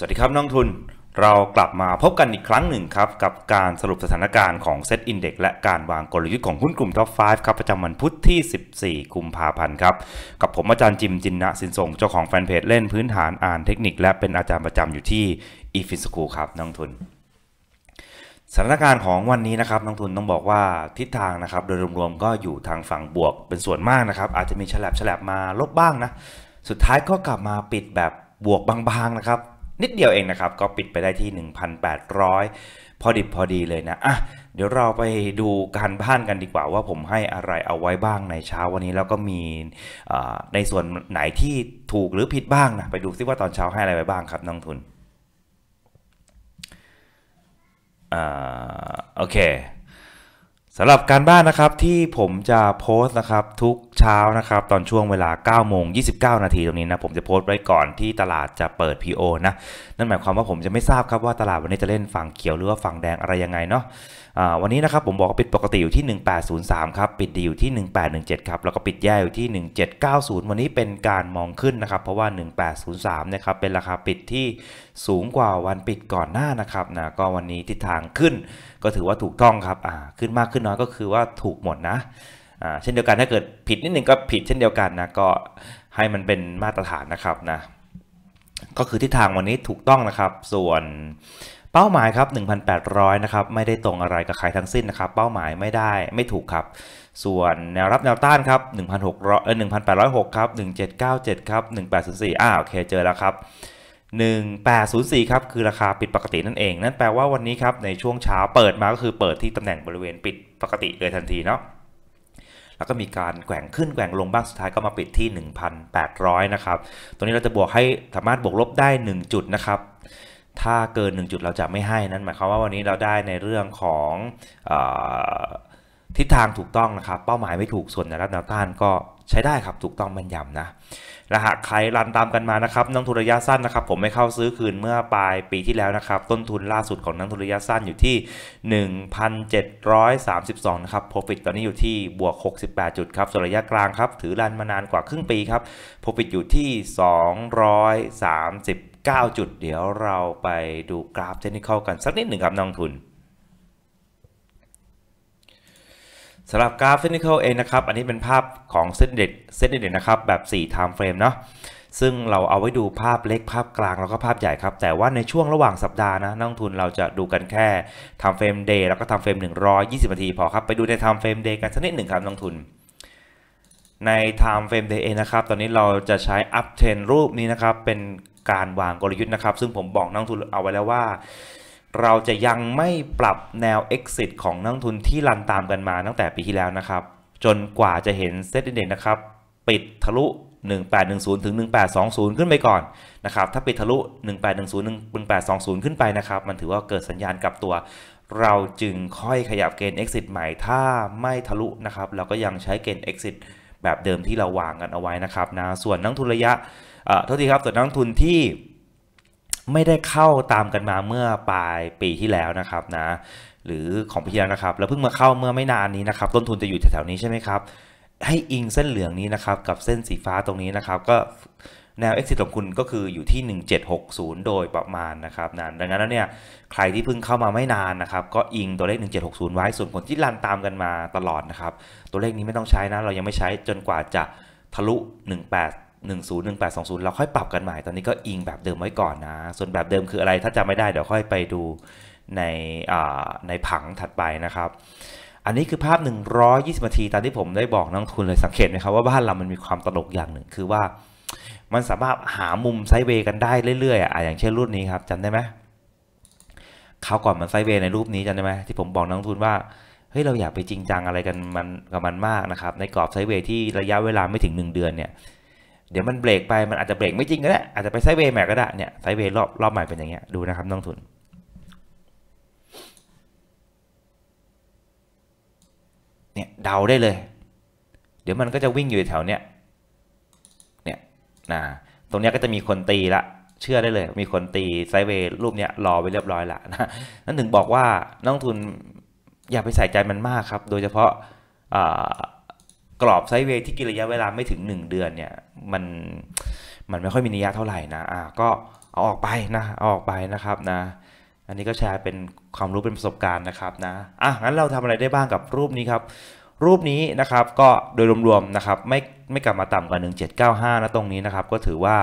สวัสดีครับนักลงทุน เรากลับมาพบกันอีกครั้งหนึ่งครับ กับการสรุปสถานการณ์ของเซตอินเด็กและการวางกลยุทธ์ของหุ้นกลุ่มท็อป 5 ครับ ประจำวันพุธที่ 14 กุมภาพันธ์ครับ กับผมอาจารย์จิมจินนะสินทรงเจ้าของแฟนเพจเล่นพื้นฐานอ่านเทคนิค และเป็นอาจารย์ประจำอยู่ที่อีฟินสคูลครับนักลงทุนสถานการณ์ของวันนี้นะครับนักทุนต้องบอกว่าทิศทางนะครับโดยรวมๆก็อยู่ทางฝั่งบวกเป็นส่วนมากนะครับอาจจะมีฉลับฉลับมาลบบ้างนะสุดท้ายก็กลับมาปิดแบบบวกบางๆนะครับ นิดเดียวเองนะครับ ก็ปิดไปได้ที่ 1,800 พอดิบพอดีเลยนะอะเดี๋ยวเราไปดูการบ้านกันดีกว่าว่าผมให้อะไรเอาไว้บ้างในเช้าวันนี้แล้วก็มีในส่วนไหนที่ถูกหรือผิดบ้างนะไปดูซิว่าตอนเช้าให้อะไรไว้บ้างครับนักทุนอโอเคสำหรับการบ้านนะครับที่ผมจะโพสต์นะครับทุก เช้านะครับ ตอนช่วงเวลา9โมง29 นาทีตรงนี้นะ ผมจะโพสต์ไว้ก่อนที่ตลาดจะเปิด PO นะ นั่นหมายความว่าผมจะไม่ทราบครับว่าตลาดวันนี้จะเล่นฝั่งเขียวหรือว่าฝั่งแดงอะไรยังไงเนาะวันนี้นะครับผมบอกว่าปิดปกติอยู่ที่ 1803 ครับ ปิดดีอยู่ที่ 1817 ครับ แล้วก็ปิดแย่อยู่ที่ 1790 วันนี้เป็นการมองขึ้นนะครับ เพราะว่า 1803 นะครับ เป็นราคาปิดที่สูงกว่าวันปิดก่อนหน้านะครับนะก็วันนี้ทิศทางขึ้นก็ถือว่าถูกต้องครับขึ้นมากขึ้นน้อยก็คือว่าถูกหมดนะ เช่นเดียวกันถ้าเกิดผิดนิดนึงก็ผิดเช่นเดียวกันนะก็ให้มันเป็นมาตรฐานนะครับนะก็คือทิศทางวันนี้ถูกต้องนะครับ ส่วนเป้าหมายครับ 1,800 นะครับ ไม่ได้ตรงอะไรกับใครทั้งสิ้นนะครับ เป้าหมายไม่ได้ไม่ถูกครับ ส่วนแนวรับแนวต้านครับ 1,600เออ1,806 ครับ 1797 ครับ 1804อ่าโอเคเจอแล้วครับ 1804 ครับ คือราคาปิดปกตินั่นเอง นั่นแปลว่าวันนี้ครับ ในช่วงเช้าเปิดมาก็คือเปิดที่ตำแหน่งบริเวณปิดปกติเลยทันทีเนาะ แล้วก็มีการแกว่งขึ้นแกว่งลงบ้างสุดท้ายก็มาปิดที่ 1,800 นะครับ ตัวนี้เราจะบวกให้สามารถบวกลบได้ 1 จุดนะครับถ้าเกิน 1 จุดเราจะไม่ให้นั่นหมายความว่าวันนี้เราได้ในเรื่องของอทิศทางถูกต้องนะครับ เป้าหมายไม่ถูกส่วนแนวรับแนวต้านก็ใช้ได้ครับถูกต้องแม่นยำนะ และหากใครรันตามกันมานะครับนักทุนระยะสั้นนะครับ ผมไม่เข้าซื้อคืนเมื่อปลายปีที่แล้วนะครับ ต้นทุนล่าสุดของนักทุนระยะสั้นอยู่ที่ 1,732 นะครับ profit ตอนนี้อยู่ที่บวก 68 จุดครับส่วนระยะกลางครับถือรันมานานกว่าครึ่งปีครับ profit อยู่ที่ 230 9 จุด เดี๋ยวเราไปดูกราฟเทคนิคกันสักนิดหนึ่งครับนักทุน สำหรับกราฟเทคนิคเองนะครับ อันนี้เป็นภาพของเส้นเด็ดเส้นเด็ดนะครับ แบบ4 time frame เนาะซึ่งเราเอาไว้ดูภาพเล็กภาพกลางแล้วก็ภาพใหญ่ครับ แต่ว่าในช่วงระหว่างสัปดาห์นะนักทุนเราจะดูกันแค่ time frame day แล้วก็ time frame 120 นาทีพอครับ ไปดูใน time frame day กันสักนิดหนึ่งครับนักทุน ใน time frame day เองนะครับ ตอนนี้เราจะใช้ up trend รูปนี้นะครับ เป็นการวางกลยุทธ์นะครับ ซึ่งผมบอกนักทุนเอาไว้แล้วว่า เราจะยังไม่ปรับแนว exit ของนักทุนที่รันตามกันมาตั้งแต่ปีที่แล้วนะครับ จนกว่าจะเห็นเซ็ตอินเด็กนะครับ ปิดทะลุ 1810 ถึง 1820 ขึ้นไปก่อนนะครับ ถ้าปิดทะลุ 1810 1820 ขึ้นไปนะครับ มันถือว่าเกิดสัญญาณกลับตัว เราจึงค่อยขยับเกณฑ์ exit ใหม่ ถ้าไม่ทะลุนะครับ เราก็ยังใช้เกณฑ์ exit แบบเดิมที่เราวางกันเอาไว้นะครับนะ ส่วนนักทุนระยะเท่าทีครับ ส่วนนักทุนที่ ไม่ได้เข้าตามกันมาเมื่อปลายปีที่แล้วนะครับนะหรือของปีที่แล้วนะครับ แล้วเพิ่งมาเข้าเมื่อไม่นานนี้นะครับต้นทุนจะอยู่แถวๆนี้ใช่ไหมครับให้อิงเส้นเหลืองนี้นะครับกับเส้นสีฟ้าตรงนี้นะครับ ก็แนว exit ของคุณก็คืออยู่ที่ 1760 โดยประมาณนะครับนะดังนั้นแล้วเนี่ยใครที่เพิ่งเข้ามาไม่นานนะครับ ก็อิงตัวเลข 1760 ไว้ส่วนผลที่รันตามกันมาตลอดนะครับ ตัวเลขนี้ไม่ต้องใช้นะ เรายังไม่ใช้จนกว่าจะทะลุ 18 101820 เราค่อยปรับกันใหม่ ตอนนี้ก็อิงแบบเดิมไว้ก่อนนะ ส่วนแบบเดิมคืออะไร ถ้าจำไม่ได้เดี๋ยวค่อยไปดูในในผังถัดไปนะครับ อันนี้คือภาพ 120นาทีตามที่ผมได้บอกนักทุนเลยสังเกตไหมครับว่าบ้านเรามันมีความตลกอย่างหนึ่งคือว่า มันสามารถหามุมไซเวย์กันได้เรื่อยๆอะอย่างเช่นรุ่นนี้ครับจำได้ไหมเขาก่อนมันไซเวย์ในรูปนี้จำได้ไหมที่ผมบอกนักทุนว่าเฮ้ยเราอยากไปจริงจังอะไรกันมันกับมันมากนะครับในกรอบไซเวย์ที่ระยะเวลาไม่ถึง 1 เดือนเนี่ย เดี๋ยวมันเบรกไปมันอาจจะเบรกไม่จริงก็ได้อาจจะไปไซเวย์แม็กก็ได้เนี่ยไซเวย์รอบรอบใหม่เป็นอย่างเงี้ยดูนะครับนักทุน เนี่ยเดาได้เลย เดี๋ยวมันก็จะวิ่งอยู่แถวเนี้ยเนี่ยนะตรงเนี้ยก็จะมีคนตีละเชื่อได้เลย มีคนตีไซเวย์รูปเนี้ยรอไว้เรียบร้อยละนะนั่นถึงบอกว่านักทุนอย่าไปใส่ใจมันมากครับ โดยเฉพาะกรอบไซเวย์ที่กินระยะเวลาไม่ถึง 1 เดือนเนี่ย มันมันไม่ค่อยมีนิยะเท่าไหร่นะอ่าก็เอาออกไปนะเอาออกไปนะครับนะอันนี้ก็แชร์เป็นความรู้เป็นประสบการณ์นะครับนะอะงั้นเราทำอะไรได้บ้างกับรูปนี้ครับ รูปนี้นะครับก็โดยรวมๆนะครับไม่ไม่กลับมาต่ำกว่า 1795นะตรงนี้นะครับ ก็ถือว่า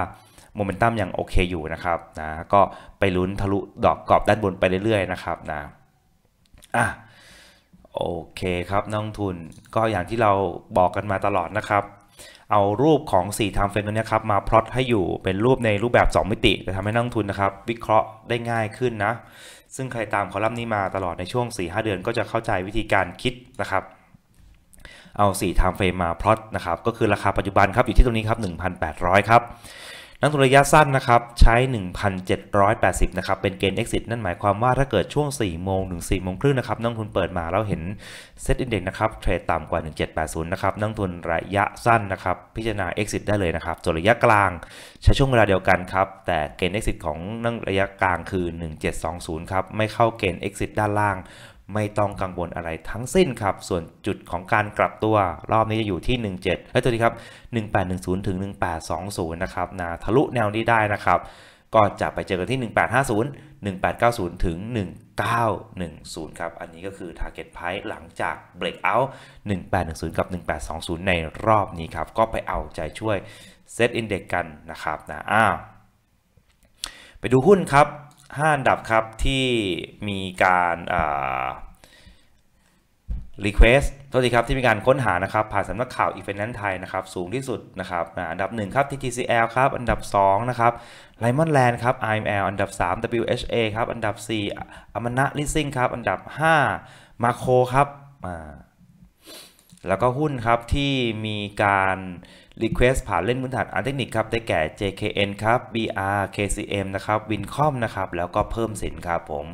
โมเมนตัมยังโอเคอยู่นะครับนะก็ไปลุ้นทะลุดอกกรอบด้านบนไปเรื่อยๆนะครับนะอะโอเคครับนักลงทุนก็อย่างที่เราบอกกันมาตลอดนะครับ เอารูปของ 4 time frame ตัวนี้ครับมาพลอตให้อยู่เป็นรูปในรูปแบบ 2 มิติ จะทำให้นักลงทุนนะครับ วิเคราะห์ได้ง่ายขึ้นนะ ซึ่งใครตามคอลัมน์นี้มาตลอดในช่วง 4-5 เดือนก็จะเข้าใจวิธีการคิดนะครับ เอา 4 time frame มาพลอตนะครับ ก็คือราคาปัจจุบันครับอยู่ที่ตรงนี้ครับ 1,800 ครับ นักทุนระยะสั้นนะครับใช้ 1,780 นะครับเป็นเกณฑ์ exit นั่นหมายความว่าถ้าเกิดช่วง 4 โมงถึง 4 โมงครึ่งนะครับนักทุนเปิดมาแล้วเห็นเซ็ตอินเด็กนะครับเทรดต่ำกว่า 1780 นะครับนักทุนระยะสั้นนะครับพิจารณา exit ได้เลยนะครับส่วนระยะกลางใช้ช่วงเวลาเดียวกันครับแต่เกณฑ์ exit ของนักระยะกลางคือ 1720 ครับไม่เข้าเกณฑ์ exit ด้านล่าง ไม่ต้องกังวลอะไรทั้งสิ้นครับ ส่วนจุดของการกลับตัวรอบนี้จะอยู่ที่ 17เอ้ยตัวนี้ครับ 1810 ถึง 1820 นะครับนะทะลุแนวนี้ได้นะครับ ก็จะไปเจอกันที่ 1850 1890 ถึง 1910 ครับ อันนี้ก็คือ Target Price หลังจาก Breakout 1810 กับ 1820 ในรอบนี้ครับ ก็ไปเอาใจช่วย Set Index กันนะครับนะอ้าวไปดูหุ้นครับ 5 อันดับครับที่มีการอ่า Request โทษทีครับที่มีการค้นหานะครับผ่านสำนักข่าว e f i n a n c e ไทยนะครับสูงที่สุดนะครับอันดับ 1 ครับ TTCL ครับอันดับ 2 นะครับ Lemon Land ครับ IML อันดับ 3 WHA ครับอันดับ 4อมนะลิสซิ่งครับอันดับ 5 มาโคครับแล้วก็หุ้นครับที่มีการ Request ผ่านเล่นพื้นฐานอันเทคนิคครับได้แก่ JKN ครับ BR KCM นะครับ Wincom นะครับแล้วก็เพิ่มสินครับผม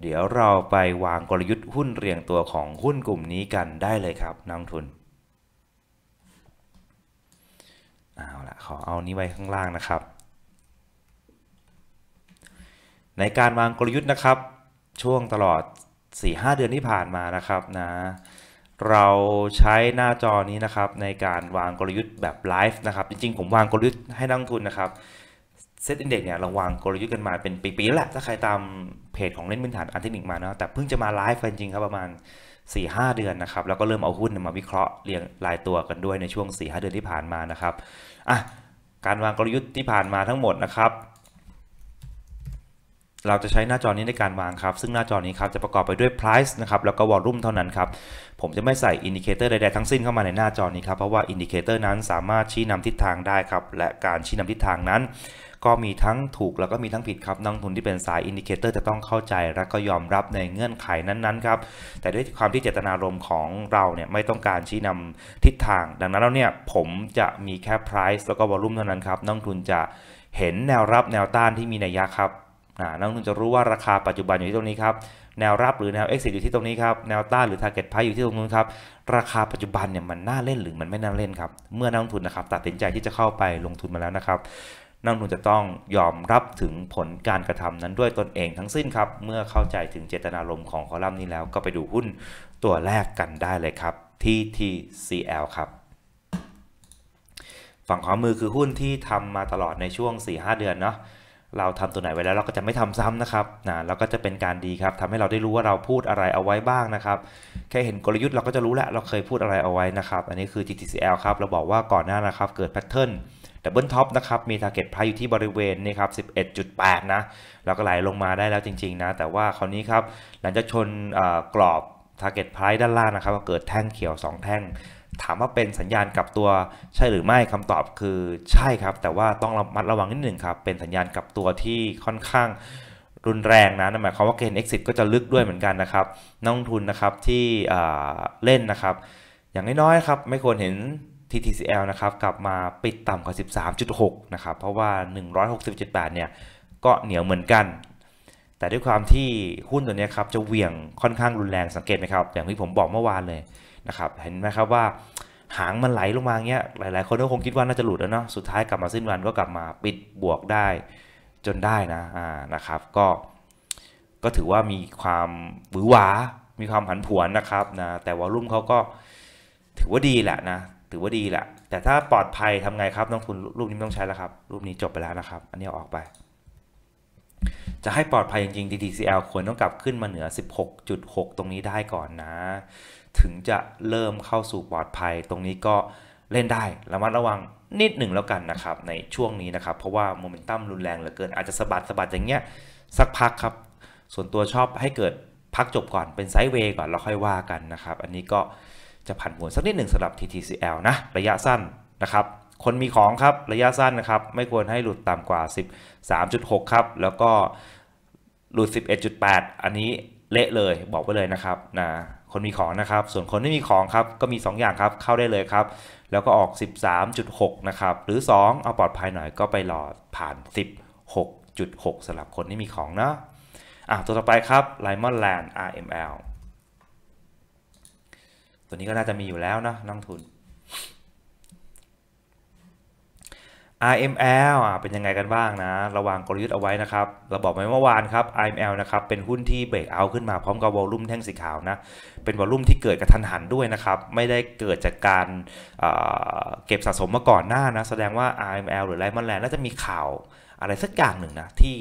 เดี๋ยวเราไปวางกลยุทธ์หุ้นเรียงตัวของหุ้นกลุ่มนี้กันได้เลยครับนักทุนเอาละขอเอานี้ไว้ข้างล่างนะครับ ในการวางกลยุทธ์นะครับ ช่วงตลอด 4-5 เดือนที่ผ่านมานะครับนะ เราใช้หน้าจอนี้นะครับในการวางกลยุทธ์แบบไลฟ์นะครับจริงๆ ผมวางกลยุทธ์ให้นักทุนนะครับเซตอินเด็กเนี่ยเราวางกลยุทธ์กันมาเป็นปีๆแล้วแหละถ้าใครตามเพจของเล่นพื้นฐานอันเทคนิคมาเนาะแต่เพิ่งจะมาไลฟ์กันจริงครับประมาณ 4-5 เดือนนะครับแล้วก็เริ่มเอาหุ้นมาวิเคราะห์เรียงรายตัวกันด้วยในช่วง 4-5 เดือนที่ผ่านมานะครับอะการวางกลยุทธ์ที่ผ่านมาทั้งหมดนะครับ เราจะใช้หน้าจอนี้ในการวางครับ ซึ่งหน้าจอนี้ครับจะประกอบไปด้วย price นะครับ แล้วก็ volume เท่านั้นครับ ผมจะไม่ใส่อินดิเคเตอร์ใดๆทั้งสิ้นเข้ามาในหน้าจอนี้ครับ เพราะว่าอินดิเคเตอร์นั้นสามารถชี้นำทิศทางได้ครับ และการชี้นำทิศทางนั้น ก็มีทั้งถูกแล้วก็มีทั้งผิดครับนักทุนที่เป็นสายอินดิเคเตอร์จะต้องเข้าใจ และก็ยอมรับในเงื่อนไขนั้นๆครับ แต่ด้วยความที่เจตนารมณ์ของเราเนี่ยไม่ต้องการชี้นำทิศทาง ดังนั้นแล้วเนี่ยผมจะมีแค่ price แล้วก็ volume เท่านั้นครับนักทุนจะเห็นแนวรับแนวต้านที่มีนัยยะครับ นักลงทุนจะรู้ว่าราคาปัจจุบันอยู่ที่ตรงนี้ครับแนวรับหรือแนว exit อยู่ที่ตรงนี้ครับแนวต้านหรือ target price อยู่ที่ตรงนู้นครับราคาปัจจุบันเนี่ยมันน่าเล่นหรือมันไม่น่าเล่นครับเมื่อนักลงทุนนะครับตัดสินใจที่จะเข้าไปลงทุนมาแล้วนะครับนักลงทุนจะต้องยอมรับถึงผลการกระทำนั้นด้วยตนเองทั้งสิ้นครับเมื่อเข้าใจถึงเจตนารมณ์ของคอลัมน์นี้แล้วก็ไปดูหุ้นตัวแรกกันได้เลยครับ TTCL ครับฝั่งขวามือคือหุ้นที่ทำมาตลอดในช่วง 4-5 เดือนเนาะ เราทำตัวไหนไว้แล้วเราก็จะไม่ทำซ้ำนะครับนะแล้วก็จะเป็นการดีครับทำให้เราได้รู้ว่าเราพูดอะไรเอาไว้บ้างนะครับ แค่เห็นกลยุทธ์เราก็จะรู้แล้วเราเคยพูดอะไรเอาไว้นะครับ อันนี้คือ TTCL ครับ เราบอกว่าก่อนหน้านะครับ เกิดแพทเทิร์นดับเบิลท็อปนะครับ มี Target Price อยู่ที่บริเวณนี่ครับ 11.8 นะ เราก็ไหลลงมาได้แล้วจริง ๆ นะ แต่ว่าคราวนี้ครับ หลังจากชนกรอบ Target Price ด้านล่างนะครับ ก็เกิดแท่งเขียว 2 แท่ง ถามว่าเป็นสัญญาณกับตัวใช่หรือไม่คำตอบคือใช่ครับ แต่ว่าต้องระมัดระวังนิดหนึ่งครับ เป็นสัญญาณกับตัวที่ค่อนข้างรุนแรงนะหมายความว่าเกณฑ์ exit ก็จะลึกด้วยเหมือนกันนะครับนักลงทุนนะครับที่เล่นนะครับ อย่างน้อยๆครับไม่ควรเห็น TTCL นะครับกลับมาปิดต่ำกว่า 13.6 นะครับ เพราะว่า 160.8เนี่ยก็เหนียวเหมือนกัน แต่ด้วยความที่หุ้นตัวนี้ครับจะเหวี่ยงค่อนข้างรุนแรงสังเกตไหมครับ อย่างที่ผมบอกเมื่อวานเลย นะครับเห็นไหมครับว่าหางมันไหลลงมาเงี้ยหลาย ๆ คนก็คงคิดว่าน่าจะหลุดแล้วเนาะสุดท้ายกลับมาสิ้นวันก็กลับมาปิดบวกได้จนได้นะอ่านะครับก็ก็ถือว่ามีความหวือหวา มีความผันผวนนะครับนะแต่วอลุ่มเขาก็ถือว่าดีแหละนะถือว่าดีแหละแต่ถ้าปลอดภัยทำไงครับต้องทุนรูปนี้ไม่ต้องใช้แล้วครับ รูปนี้จบไปแล้วนะครับ อันนี้ออกไป จะให้ปลอดภัยจริงๆ TTCL ควรต้องกลับขึ้นมาเหนือ 16.6 ตรงนี้ได้ก่อนนะ ถึงจะเริ่มเข้าสู่ปลอดภัย ตรงนี้ก็เล่นได้ระมัดระวังนิดหนึ่งแล้วกันนะครับ ในช่วงนี้นะครับ เพราะว่าโมเมนตัมรุนแรงเหลือเกินอาจจะสะบัดสะบัดอย่างเงี้ยสักพักครับ ส่วนตัวชอบให้เกิดพักจบก่อนเป็นไซด์เวย์ก่อนแล้วค่อยว่ากันนะครับ อันนี้ก็จะผันผวนสักนิดหนึ่งสำหรับ TTCL นะ ระยะสั้นนะครับ คนมีของครับระยะสั้นนะครับ ไม่ควรให้หลุดต่ำกว่า 13.6 ครับ แล้วก็หลุด 11.8 อันนี้เละเลยบอกไว้เลยนะครับนะ คนมีของนะครับ ส่วนคนไม่มีของครับก็มี 2 อย่างครับเข้าได้เลยครับ แล้วก็ออก 13.6 นะครับ หรือ 2 เอาปลอดภัยหน่อยก็ไปรอผ่าน 16.6สำหรับคนที่มีของเนาะอะตัวต่อไปครับ Limon Land RML ตัวนี้ก็น่าจะมีอยู่แล้วนะนักทุน RML อะเป็นยังไงกันบ้างนะ ระวังกลยุทธ์เอาไว้นะครับ เราบอกไปเมื่อวานครับ RML นะครับ เป็นหุ้นที่เบรกเอาขึ้นมาพร้อมกับวอลลุ่มแท่งสีขาวนะ เป็นวอลลุ่มที่เกิดกระทันหันด้วยนะครับ ไม่ได้เกิดจากการเเก็บสะสมมาก่อนหน้านะ แสดงว่า RML หรือไลมอนแลนด์น่าจะมีข่าวอะไรสักอย่างหนึ่งนะที่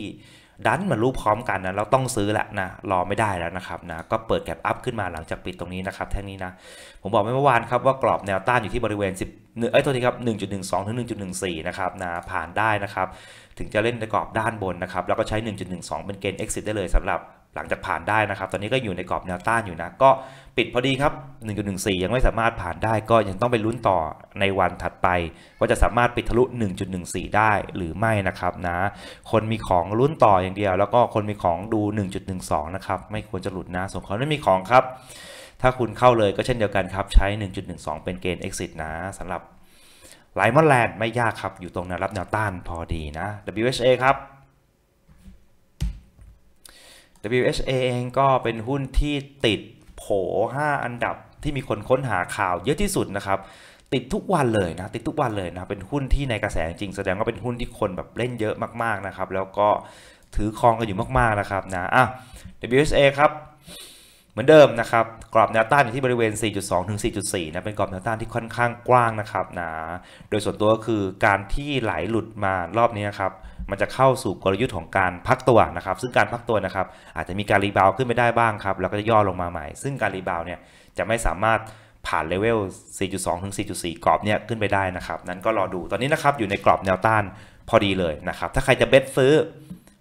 ดันมารู้พร้อมกันนะเราต้องซื้อแล้วนะรอไม่ได้แล้วนะครับนะก็เปิดแกลบอัพขึ้นมาหลังจากปิดตรงนี้นะครับแท่งนี้นะผมบอกเมื่อวานครับว่ากรอบแนวต้านอยู่ที่บริเวณ10เอ้ยตัวนี้ครับ1.12ถึง1.14นะครับนะผ่านได้นะครับถึงจะเล่นในกรอบด้านบนนะครับแล้วก็ใช้ 1.12 เป็นเกณฑ์ exit ได้เลยสำหรับ หลังจากผ่านได้นะครับ ตอนนี้ก็อยู่ในกรอบแนวต้านอยู่นะ ก็ปิดพอดีครับ 1.14 ยังไม่สามารถผ่านได้ก็ยังต้องไปลุ้นต่อในวันถัดไป ว่าจะสามารถปิดทะลุ 1.14 ได้หรือไม่นะครับนะ คนมีของลุ้นต่ออย่างเดียว แล้วก็คนมีของดู 1.12 นะครับ ไม่ควรจะหลุดนะ ส่วนคนไม่มีของครับ ถ้าคุณเข้าเลยก็เช่นเดียวกันครับ ใช้ 1.12 เป็นเกณฑ์ exit นะสำหรับไลมอนแลนด์ไม่ยากครับ อยู่ตรงแนวรับแนวต้านพอดีนะ WHA ครับ WHA เองก็เป็นหุ้นที่ติดโผ 5 อันดับที่มีคนค้นหาข่าวเยอะที่สุดนะครับ ติดทุกวันเลยนะ ติดทุกวันเลยนะ เป็นหุ้นที่ในกระแสจริง แสดงว่าเป็นหุ้นที่คนแบบเล่นเยอะมากๆนะครับ แล้วก็ถือครองกันอยู่มากๆนะครับนะอะ WHA ครับเหมือนเดิมนะครับกรอบแนวต้านอยู่ที่บริเวณ 4.2 ถึง 4.4 นะเป็นกรอบแนวต้านที่ค่อนข้างกว้างนะครับนะโดยส่วนตัวก็คือการที่ไหลหลุดมารอบนี้นะครับ มันจะเข้าสู่กลยุทธ์ของการพักตัวนะครับ ซึ่งการพักตัวนะครับ อาจจะมีการรีบาวขึ้นไปได้บ้างครับ แล้วก็จะย่อลงมาใหม่ ซึ่งการรีบาวเนี่ยจะไม่สามารถผ่านเลเวล 4.2 ถึง 4.4 กรอบเนี่ยขึ้นไปได้นะครับ นั้นก็รอดู ตอนนี้นะครับอยู่ในกรอบแนวต้านพอดีเลยนะครับ ถ้าใครจะเบ็ดซื้อ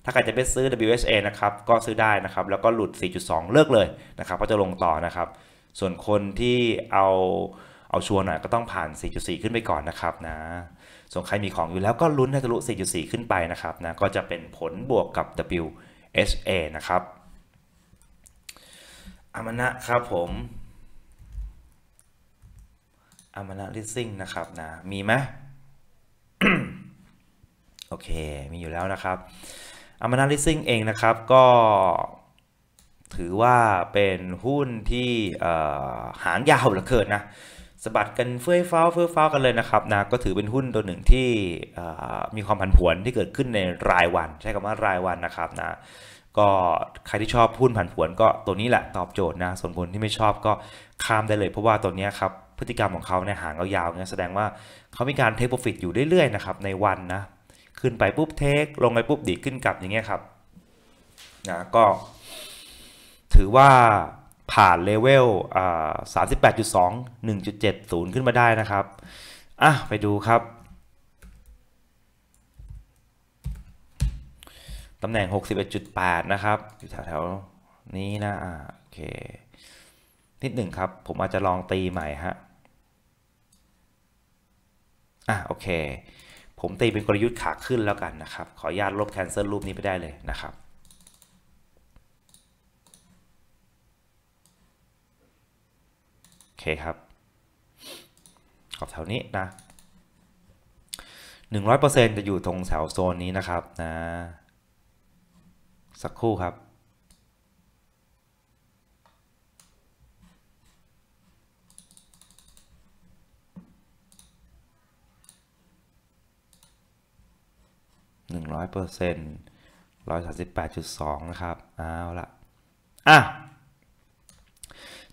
ถ้าใครจะไปซื้อ WHA นะครับ ก็ซื้อได้นะครับ แล้วก็หลุด 4.2 เลิกเลยนะครับก็จะลงต่อนะครับ ส่วนคนที่เอาเอาชัวร์หน่อยก็ต้องผ่าน 4.4 ขึ้นไปก่อนนะครับนะ ส่วนใครมีของอยู่แล้วก็ลุ้นให้ทะลุ 4.4 ขึ้นไปนะครับนะก็จะเป็นผลบวกกับ WHA นะครับอามานะครับผมอามานะลิสซิ่งนะครับนะมีไหมโอเค มีอยู่แล้วนะครับอามานาลิซิ่งเองนะครับก็ถือว่าเป็นหุ้นที่หางยาวเหลือเกินนะ สะบัดกันเฟื่อยฟ้าเฟื่อยฟ้ากันเลยนะครับนะก็ถือเป็นหุ้นตัวหนึ่งที่มีความผันผวนที่เกิดขึ้นในรายวัน ใช้คำว่ารายวันนะครับนะก็ใครที่ชอบหุ้นผันผวนก็ตัวนี้แหละตอบโจทย์นะส่วนคนที่ไม่ชอบก็ข้ามได้เลย เพราะว่าตัวนี้ครับพฤติกรรมของเขาเนี่ยหางยาวๆเนี่ยแสดงว่าเขามีการเทคโปรฟิตอยู่เรื่อยๆนะครับในวันนะขึ้นไปปุ๊บเทคลงไปปุ๊บดีขึ้นกลับอย่างเงี้ยครับนะก็ถือว่า ผ่านเลเวลอ่าสามสิบแปดจุดสองหนึ่งจุดเจ็ดศูนย์ขึ้นมาได้นะครับ อะ ไปดูครับ ตำแหน่ง 61.8 นะครับ อยู่แถวๆ นี้นะ อ่า โอเค นิดหนึ่งครับ ผมอาจจะลองตีใหม่ฮะ อะ โอเค ผมตีเป็นกลยุทธ์ขาขึ้นแล้วกันนะครับ ขออนุญาตลบแคนเซิลรูปนี้ไปได้เลยนะครับ โอ เคครับ ขอบแถวนี้นะ100%จะอยู่ตรงแถวโซนนี้นะครับนะสักครู่ครับ100%เปอร์เซ็นต์ร้อยสามสิบแปดจุดสองนะครับ เอาละอะ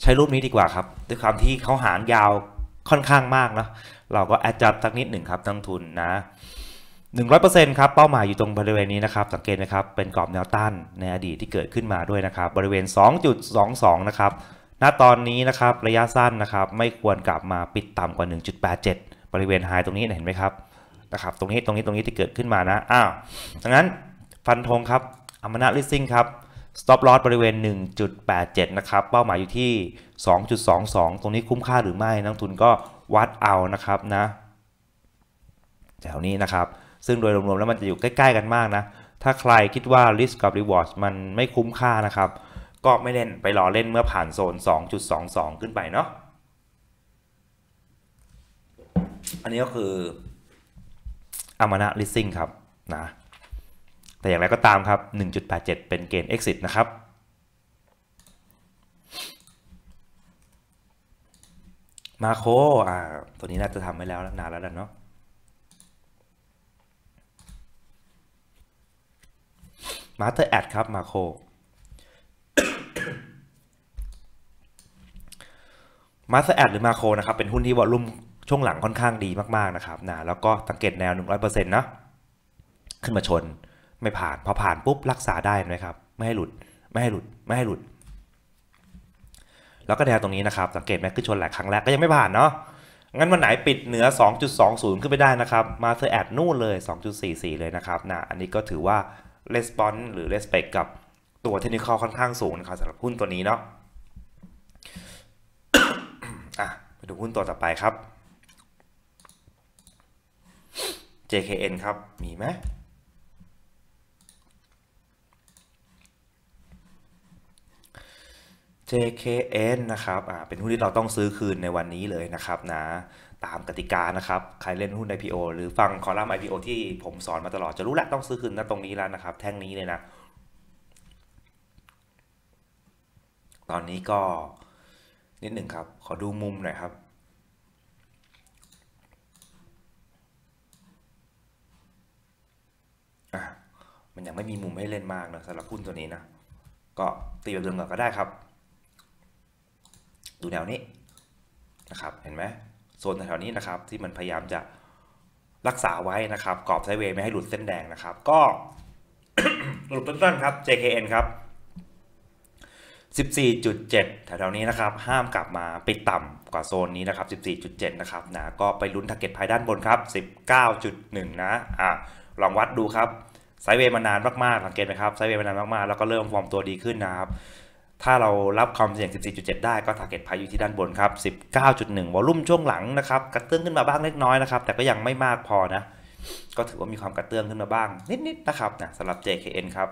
ใช้รูปนี้ดีกว่าครับ ด้วยความที่เขาหางยาวค่อนข้างมากนะเราก็แอดจัดสักนิดหนึ่งครับตั้งทุนนะ100%ครับเป้าหมายอยู่ตรงบริเวณนี้นะครับ สังเกตนะครับเป็นกรอบแนวต้านในอดีตที่เกิดขึ้นมาด้วยนะครับ บริเวณ 2.22 นะครับณตอนนี้นะครับระยะสั้นนะครับ ไม่ควรกลับมาปิดต่ำกว่า 1.87 บริเวณไฮตรงนี้เห็นไหมครับนะครับ ตรงนี้ตรงนี้ตรงนี้ที่เกิดขึ้นมานะอ้าวดังนั้นฟันธงครับอมนาลิซิ่งครับ stop loss บริเวณ 1.87 นะครับ เป้าหมายอยู่ที่ 2.22 ตรงนี้คุ้มค่าหรือไม่นักทุนก็วัดเอานะครับนะ แถวนี้นะครับ ซึ่งโดยรวมๆแล้วมันจะอยู่ใกล้ ๆ กันมากนะ ถ้าใครคิดว่า risk กับ reward มันไม่คุ้มค่านะครับ ก็ไม่เล่นไปรอเล่นเมื่อผ่านโซน 2.22 ขึ้นไปเนาะ อันนี้ก็คืออามนะ leasing ครับนะ แต่อย่างไรก็ตามครับ 1.87 เป็นเกณฑ์ exit นะครับ มาโคอ่า ตัวนี้น่าจะทำไว้แล้วนานแล้วเนาะ มาสเตอร์แอดครับ มาโค มาสเตอร์แอดหรือมาโคนะครับ เป็นหุ้นที่วอลุ่มช่วงหลังค่อนข้างดีมาก ๆ นะครับนะแล้วก็สังเกตแนว 100%นะ ขึ้นมาชน ไม่ผ่านพอผ่านปุ๊บรักษาได้ไหมครับ ไม่ให้หลุดไม่ให้หลุดไม่ให้หลุด แล้วก็แนวตรงนี้นะครับ สังเกตไหมขึ้นชนหลายครั้งแรกก็ยังไม่ผ่านเนาะงั้นวันไหนปิดเหนือ 2.20 ขึ้นไปได้นะครับ มาเธอแอดนู่นเลย 2.44 เลยนะครับนะอันนี้ก็ถือว่า response หรือ respect กับตัวเทคนิคค่อนข้างสูงนะครับสำหรับหุ้นตัวนี้เนาะอะไปดูหุ้นตัวต่อไปครับ JKN ครับ มีไหม JKN นะครับอ่าเป็นหุ้นที่เราต้องซื้อคืนในวันนี้เลยนะครับนะตามกติกานะครับ ใครเล่นหุ้น IPO หรือฟังคอลัมน์ IPO ที่ผมสอนมาตลอดจะรู้แหละต้องซื้อคืนนะตรงนี้แล้วนะครับ แท่งนี้เลยนะ ตอนนี้ก็นิดหนึ่งครับ ขอดูมุมหน่อยครับอะมันยังไม่มีมุมให้เล่นมากนะสำหรับหุ้นตัวนี้นะ ก็ตีแบบเดิมก่อนก็ได้ครับ ดูแนวนี้นะครับเห็นไหมโซนแถวนี้นะครับที่มันพยายามจะรักษาไว้นะครับ กรอบไซเวย์ไม่ให้หลุดเส้นแดงนะครับ ก็หลุดต้นๆครับ JKN ครับ 14.7 แถวๆนี้นะครับ ห้ามกลับมาปิดต่ำกว่าโซนนี้นะครับ 14.7 นะครับนะก็ไปลุ้นทาร์เก็ตภายด้านบนครับ 19.1 นะอะลองวัดดูครับไซเวย์มานานมากๆสังเกตไหมครับไซเวย์มานานมากๆ แล้วก็เริ่มฟอร์มตัวดีขึ้นนะครับ ถ้าเรารับความเสี่ยง 14.7 ได้ก็ target price อยู่ที่ด้านบนครับ 19.1 วอลุ่มช่วงหลังนะครับ กระเตื้องขึ้นมาบ้างเล็กน้อยนะครับ แต่ก็ยังไม่มากพอนะ ก็ถือว่ามีความกระเตื้องขึ้นมาบ้าง นิดๆนะครับนะสำหรับ JKN ครับ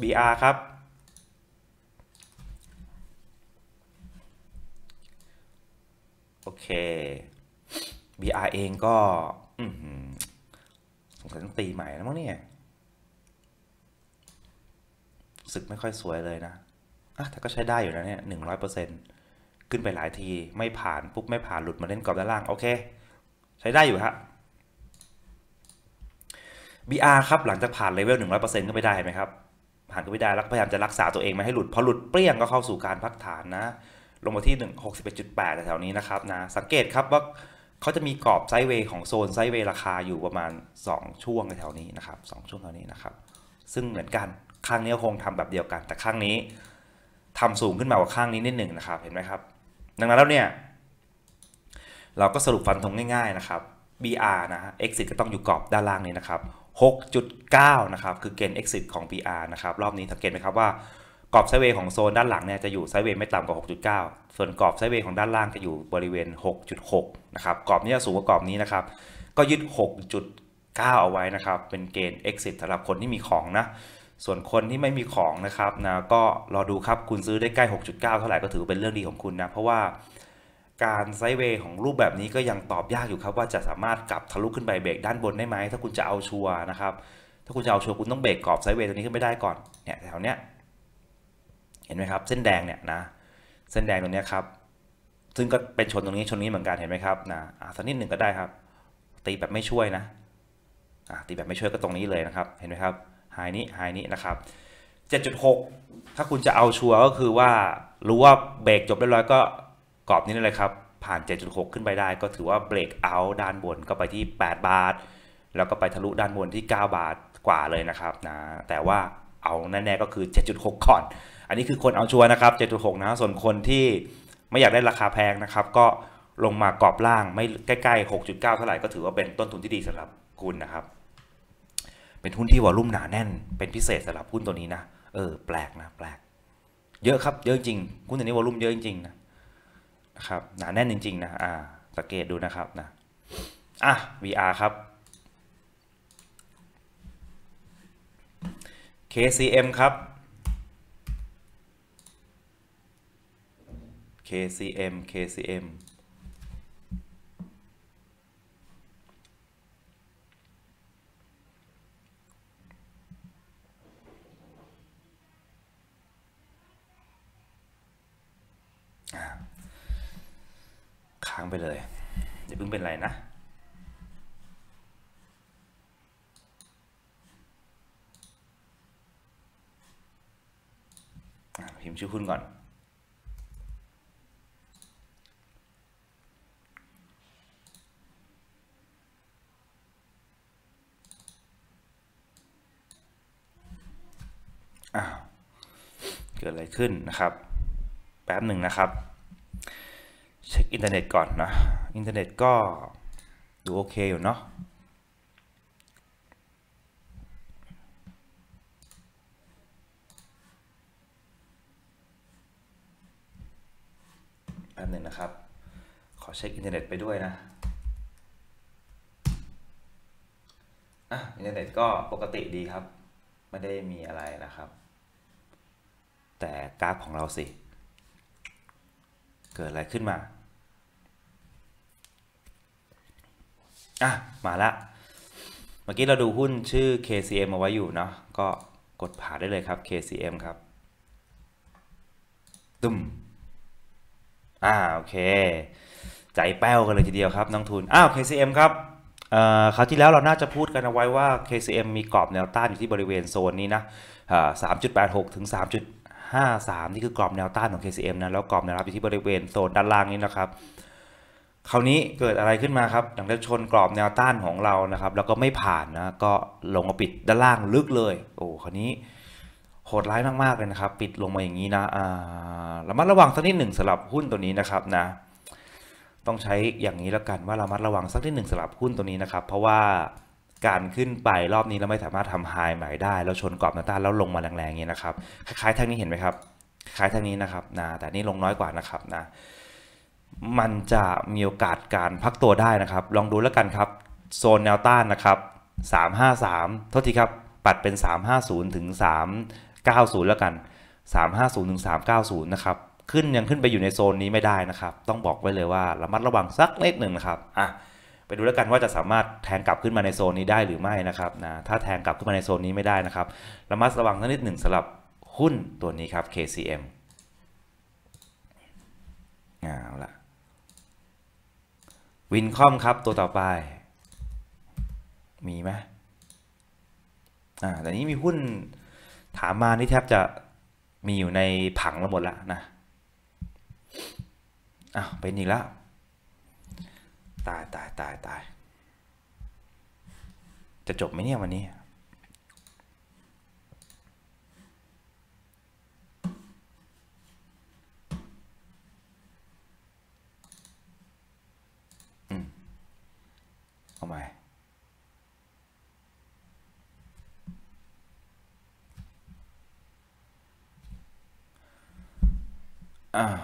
BR ครับ โอเค BR เองก็สงสัยต้องตีใหม่แล้วมั้งเนี่ย สึกไม่ค่อยสวยเลยนะ อะแต่ก็ใช้ได้อยู่นะเนี่ยหนึ่งร้อยเปอร์เซ็นต์ขึ้นไปหลายทีไม่ผ่านปุ๊บไม่ผ่านหลุดมาเล่นกรอบด้านล่าง โอเค ใช้ได้อยู่ฮะ BR ครับหลังจากผ่านเลเวล100%ก็ไม่ได้ไหมครับ ผ่านก็ไม่ได้แล้วพยายามจะรักษาตัวเองไม่ให้หลุดพอหลุดเปรี้ยงก็เข้าสู่การพักฐานนะ ลงมาที่ 1 61.8แถวนี้นะครับนะสังเกตครับว่าเขาจะมีกรอบไซด์เวย์ของโซนไซด์เวย์ราคาอยู่ประมาณ 2 ช่วงแถวนี้นะครับ2ช่วงแถวนี้นะครับ ซึ่งเหมือนกันข้างนี้คงทำแบบเดียวกัน แต่ข้างนี้ ทำสูงขึ้นมากว่าข้างนี้นิดหนึ่งนะครับเห็นไหมครับ ดังนั้นแล้วเนี่ย เราก็สรุปฟันธงง่ายๆนะครับ BR นะฮะ exit ก็ต้องอยู่กรอบด้านล่างนี้นะครับ 6.9 นะครับ คือเกณฑ์ exit ของ BR นะครับ รอบนี้สังเกตไหมครับว่ากรอบไซเวย์ของโซนด้านหลังเนี่ยจะอยู่ไซเวย์ไม่ต่ำกว่า 6.9 ส่วนกรอบไซเวย์ของด้านล่างจะอยู่บริเวณ 6.6 นะครับ กรอบนี้จะสูงกว่ากรอบนี้นะครับ ก็ยึด 6.9 เอาไว้นะครับ เป็นเกณฑ์ exit สำหรับคนที่มีของนะ ส่วนคนที่ไม่มีของนะครับนะก็รอดูครับคุณซื้อได้ใกล้ 6.9 เท่าไหร่ก็ถือเป็นเรื่องดีของคุณนะ เพราะว่าการไซด์เวย์ของรูปแบบนี้ก็ยังตอบยากอยู่ครับว่าจะสามารถกลับทะลุขึ้นไปเบรกด้านบนได้ไหมถ้าคุณจะเอาชัวร์นะครับ ถ้าคุณจะเอาชัวร์คุณต้องเบรกกรอบไซด์เวย์ตัวนี้ขึ้นไม่ได้ก่อนเนี่ยแถวเนี้ยเห็นไหมครับ เส้นแดงเนี่ยนะเส้นแดงตรงนี้ครับซึ่งก็เป็นชนตรงนี้ชนนี้เหมือนกันเห็นไหมครับนะอะสักนิดหนึ่งก็ได้ครับ ตีแบบไม่ช่วยนะะตีแบบไม่ช่วยก็ตรงนี้เลยนะครับ เห็นไหมครับ ไฮนี้ไฮนี้นะครับ 7.6 ถ้าคุณจะเอาชัวร์ก็คือว่ารู้ว่าเบรกจบเรียบร้อยก็กรอบนี้เลยครับ ผ่าน 7.6 ขึ้นไปได้ ก็ถือว่าเบรกเอาด้านบนก็ไปที่ 8 บาท แล้วก็ไปทะลุด้านบนที่ 9 บาทกว่าเลยนะครับนะแต่ว่าเอาแน่ๆก็คือ 7.6 ก่อน อันนี้คือคนเอาชัวร์นะครับ 7.6 นะ ส่วนคนที่ไม่อยากได้ราคาแพงนะครับ ก็ลงมากรอบล่างไม่ใกล้ๆ 6.9 เท่าไหร่ก็ถือว่าเป็นต้นทุนที่ดีสำหรับคุณนะครับ เป็นหุ้นที่วอลุ่มหนาแน่น เป็นพิเศษสำหรับหุ้นตัวนี้นะ เออ แปลกนะ แปลก เยอะครับ เยอะจริง หุ้นตัวนี้วอลุ่มเยอะจริงๆนะ นะครับ หนาแน่นจริงๆนะ อ่า สังเกตดูนะครับนะ อะ VR ครับ KCM ครับ KCM KCM อ่า ค้างไปเลย เดี๋ยวเพิ่งเป็นไรนะอะพิมพ์ชื่อหุ้นก่อน อ้าว เกิดอะไรขึ้นนะครับ แป๊บหนึ่งนะครับ เช็คอินเทอร์เน็ตก่อนนะ อินเทอร์เน็ตก็ดูโอเคอยู่เนาะแป๊บหนึ่งนะครับ ขอเช็คอินเทอร์เน็ตไปด้วยนะ อะ อินเทอร์เน็ตก็ปกติดีครับ ไม่ได้มีอะไรนะครับ แต่กราฟของเราสิ เกิดอะไรขึ้นมา อะ มาละ เมื่อกี้เราดูหุ้นชื่อ KCM เอาไว้อยู่เนาะ ก็กดผ่านได้เลยครับ KCM ครับตุ้มอ่าโอเค ใจแป้วกันเลยทีเดียวครับนักทุน อ้าว KCM ครับเอ่อคราวที่แล้วเราน่าจะพูดกันเอาไว้ว่า KCM มีกรอบแนวต้านอยู่ที่บริเวณโซนนี้นะอ่า3.86ถึง3.53นี่คือกรอบแนวต้านของ KCM นะ แล้วกรอบแนวรับอยู่ที่บริเวณโซนด้านล่างนี้นะครับ คราวนี้เกิดอะไรขึ้นมาครับหลังจากชนกรอบแนวต้านของเรานะครับ แล้วก็ไม่ผ่านนะก็ลงมาปิดด้านล่างลึกเลย โอ้คราวนี้โหดร้ายมากๆเลยนะครับ ปิดลงมาอย่างนี้นะอ่าระมัดระวังสักนิดหนึ่งสำหรับหุ้นตัวนี้นะครับนะต้องใช้อย่างนี้แล้วกันว่าระมัดระวังสักนิดหนึ่งสำหรับหุ้นตัวนี้นะครับ เพราะว่าการขึ้นไปรอบนี้เราไม่สามารถทำไฮใหม่ได้ แล้วชนกรอบแนวต้านแล้วลงมาแรงๆอย่างนี้นะครับ คล้ายๆทางนี้เห็นไหมครับคล้ายทางนี้นะครับนะแต่นี่ลงน้อยกว่านะครับนะ มันจะมีโอกาสการพักตัวได้นะครับ ลองดูแล้วกันครับ โซนแนวต้านนะครับ 353 โทษทีครับ ปัดเป็น 350 ถึง 390 แล้วกัน 350 ถึง 390 นะครับ ขึ้นยังขึ้นไปอยู่ในโซนนี้ไม่ได้นะครับ ต้องบอกไว้เลยว่าระมัดระวังสักเล็กหนึ่งนะครับ อะ ไปดูแล้วกันว่าจะสามารถแทงกลับขึ้นมาในโซนนี้ได้หรือไม่นะครับนะ ถ้าแทงกลับขึ้นมาในโซนนี้ไม่ได้นะครับ ระมัดระวังสักนิดหนึ่งสำหรับหุ้นตัวนี้ครับ KCM เอาละ วินคอมครับตัวต่อไป มีไหมอ่าแต่นี้มีหุ้นถามมานี่แทบจะมีอยู่ในผังเราหมดแล้วนะอ้าวเป็นอีกแล้ว ตายตายตายตายจะจบไหมเนี่ยวันนี้ เอาม่อ้าว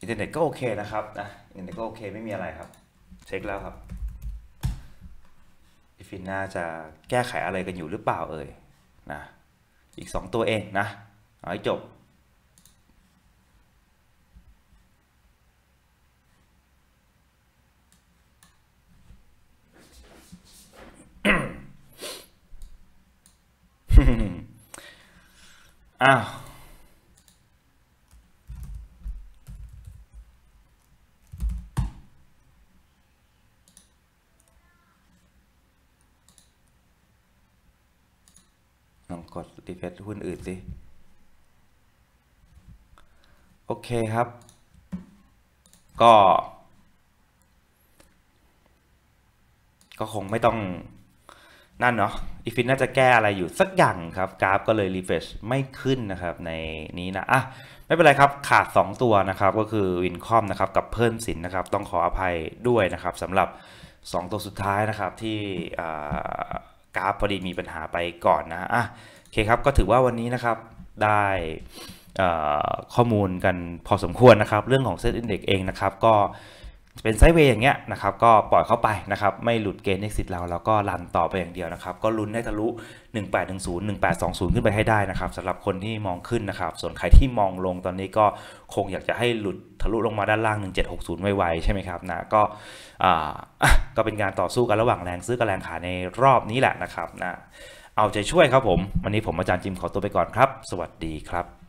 อินเทอร์เน็ตก็โอเคนะครับนะอินเทอร์เน็ตก็โอเคไม่มีอะไรครับ เช็คแล้วครับอีฟินน่าจะแก้ไขอะไรกันอยู่หรือเปล่าเอ่ยนะอีก 2 ตัวเองนะเอาให้จบ อ้าวลองกดรีเฟซหุ้นอื่นสิ โอเคครับ ก็ ก็คงไม่ต้อง นั่นเนาะอีฟินน่าจะแก้อะไรอยู่สักอย่างครับกราฟก็เลยรีเฟชไม่ขึ้นนะครับในนี้นะอะไม่เป็นไรครับขาด 2 ตัวนะครับก็คือวินคอมนะครับกับเพิ่มสินนะครับต้องขออภัยด้วยนะครับสำหรับ 2 ตัวสุดท้ายนะครับที่กราฟพอดีมีปัญหาไปก่อนนะอะโอเคครับก็ถือว่าวันนี้นะครับได้ข้อมูลกันพอสมควรนะครับ เรื่องของเซตอินเด็กเองนะครับก็ เป็นไซด์เวย์อย่างเงี้ยนะครับก็ปล่อยเข้าไปนะครับไม่หลุดเกณฑ์ exit เราแล้วก็รันต่อไปอย่างเดียวนะครับก็ลุ้นได้ทะลุ 1810 1820 ขึ้นไปให้ได้นะครับสำหรับคนที่มองขึ้นนะครับส่วนใครที่มองลงตอนนี้ก็คงอยากจะให้หลุดทะลุลงมาด้านล่าง 1760 ไวๆใช่ไหมครับนะก็อ่าก็เป็นการต่อสู้กันระหว่างแรงซื้อกับแรงขายในรอบนี้แหละนะครับนะเอาใจช่วยครับผม วันนี้ผมอาจารย์จิมขอตัวไปก่อนครับ สวัสดีครับ